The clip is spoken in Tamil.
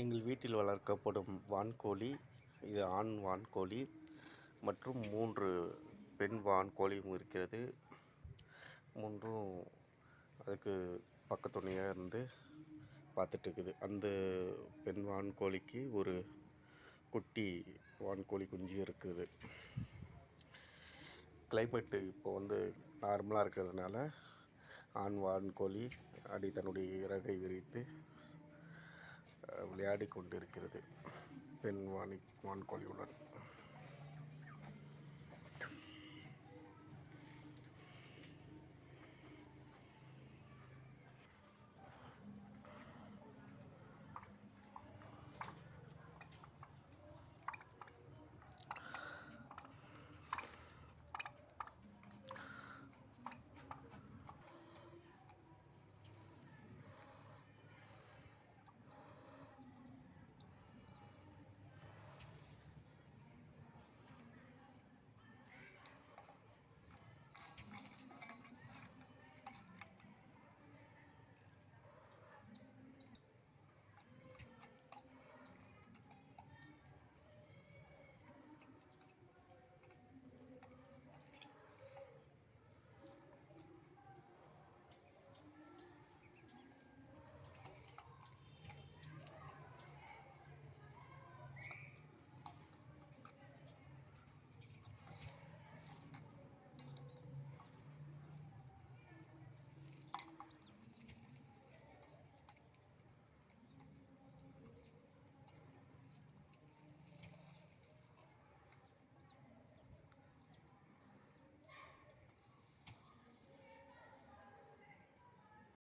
எங்கள் வீட்டில் வளர்க்கப்படும் வான்கோழி இது ஆண் வான்கோழி மற்றும் மூன்று பெண் வான்கோழியும் இருக்கிறது. மூன்றும் அதுக்கு பக்கத்துணையாக இருந்து பார்த்துட்டு இருக்குது. அந்த பெண் வான்கோழிக்கு ஒரு குட்டி வான்கோழி குஞ்சு இருக்குது. கிளைமேட்டு இப்போ வந்து நார்மலாக இருக்கிறதுனால ஆண் வான்கோழி அடி தன்னுடைய இறகை விரித்து விளையாடி கொண்டிருக்கிறது. பெண் வாணி வான்கோழியுடன்.